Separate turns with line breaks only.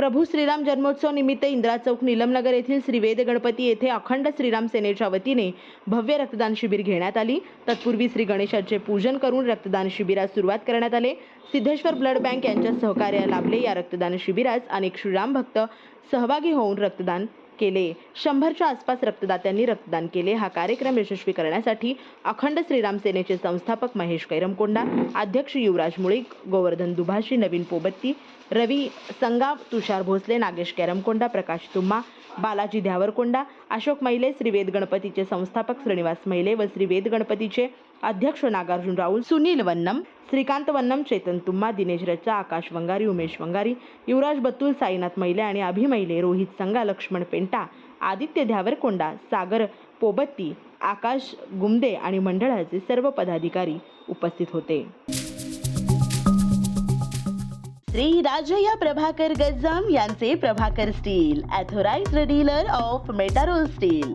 Prabhu Shriram जन्मोत्सव निमित्त इंदिरा चौक निलमनगर येथील श्रीवेद गणपती येथे अखंड श्रीराम सेनेच्या वतीने भव्य रक्तदान शिबिर घेण्यात आली. तत्पूर्वी श्री गणेशाचे पूजन करून रक्तदान शिबिरास सुरुवात करण्यात आले. सिद्धेश्वर ब्लड बँक यांच्या सहकार्या लाभले या रक्तदान शिबिरास अनेक श्रीराम भक्त सहभागी होऊन रक्तदान केले. शंभरच्या आसपास रक्तदात्यांनी रक्तदान केले. हा कार्यक्रम यशस्वी करण्यासाठी अखंड श्रीराम सेनेचे संस्थापक महेश कैरमकोंडा अध्यक्ष युवराज मुळीक गोवर्धन दुभाषी नवीन पोबत्ती रवी संगाव तुषार भोसले नागेश कैरमकोंडा प्रकाश तुम्मा बालाजी ध्यावरकोंडा अशोक मैले श्री वेद गणपतीचे संस्थापक श्रीनिवास मैले व श्री वेद गणपतीचे अध्यक्ष नागार्जुन राहुल सुनील वन्नम श्रीकांत वन्नम चेतन तुम्मा दिनेश रच्चा आकाश वंगारी उमेश वंगारी युवराज बत्तूल साईनाथ मैले आणि अभिमैले रोहित संगा लक्ष्मण पेंटा आदित्य ध्यावरकोंडा सागर पोबत्ती आकाश गुमदे आणि मंडळाचे सर्व पदाधिकारी उपस्थित होते.
श्री राजया प्रभाकर गज्जम यांचे Prabhakar steel authorized dealer of Metarol steel.